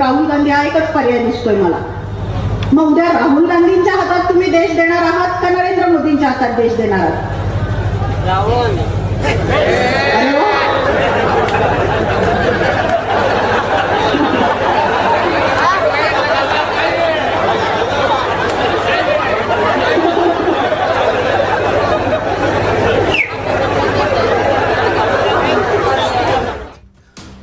राहुल गांधी हा एकच पर्याय दिसतोय मला. मग उद्या राहुल गांधींच्या हातात तुम्ही देश देणार आहात का नरेंद्र मोदींच्या हातात देश देणार आहात?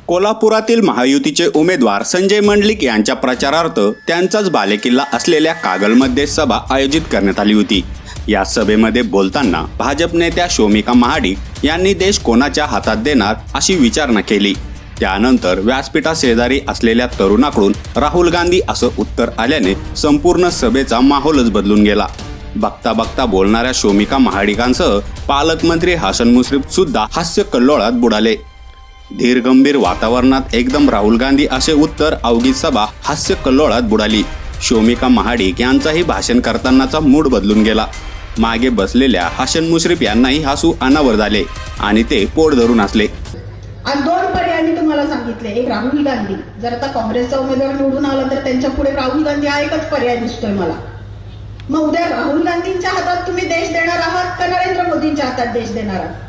कोल्हापुरातील महायुतीचे उमेदवार संजय मंडलिक यांच्या प्रचारार्थ त्यांचाच बालेकिल्ला असलेल्या कागलमध्ये सभा आयोजित करण्यात आली होती. या सभेमध्ये बोलताना भाजप नेत्या शोमिका महाडिक यांनी देश कोणाच्या हातात देणार अशी विचारणा केली. त्यानंतर व्यासपीठाशेजारी असलेल्या तरुणाकडून राहुल गांधी असं उत्तर आल्याने संपूर्ण सभेचा माहोलच बदलून गेला. बघता बघता बोलणाऱ्या शोमिका महाडिकांसह पालकमंत्री हसन मुश्रीफ सुद्धा हास्य कल्लोळात बुडाले. धीरगंभीर वातावरणात एकदम राहुल गांधी असे उत्तर अवघी सभा हास्य कल्लोळात बुडाली. शोमिका महाडिक यांचाही भाषण करतानाचा मूड बदलून गेला. मागे बसलेल्या हसन मुश्रीफ यांनाही हसू अनावर झाले आणि ते पोट धरून हसले. आणि दोन पर्याय मी तुम्हाला सांगितले. एक राहुल गांधी. जर आता काँग्रेसचा उमेदवार निवडून आला तर त्यांच्या पुढे राहुल गांधी हा एकच पर्याय दिसतोय मला. मग उद्या राहुल गांधींच्या हातात तुम्ही देश देणार आहात का नरेंद्र मोदींच्या हातात देश देणार आहात?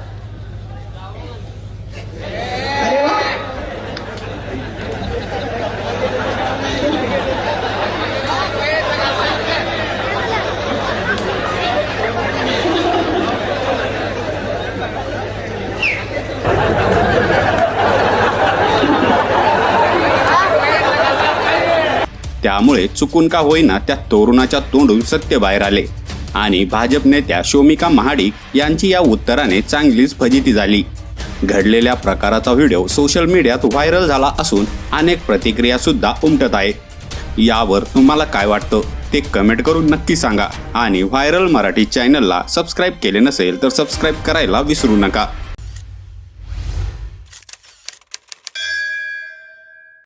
त्यामुळे चुकून का होईना त्या तरुणाच्या तोंडून सत्य बाहेर आले. आणि भाजप नेत्या शोमिका महाडिक यांची या उत्तराने चांगलीच फजिती झाली. घडलेल्या प्रकाराचा व्हिडिओ सोशल मीडियात व्हायरल झाला असून अनेक प्रतिक्रिया सुद्धा उमटत आहे. यावर तुम्हाला काय वाटतं? ते कमेंट करून नक्की सांगा. आणि व्हायरल मराठी चॅनलला सबस्क्राईब केले नसेल तर सबस्क्राईब करायला विसरू नका.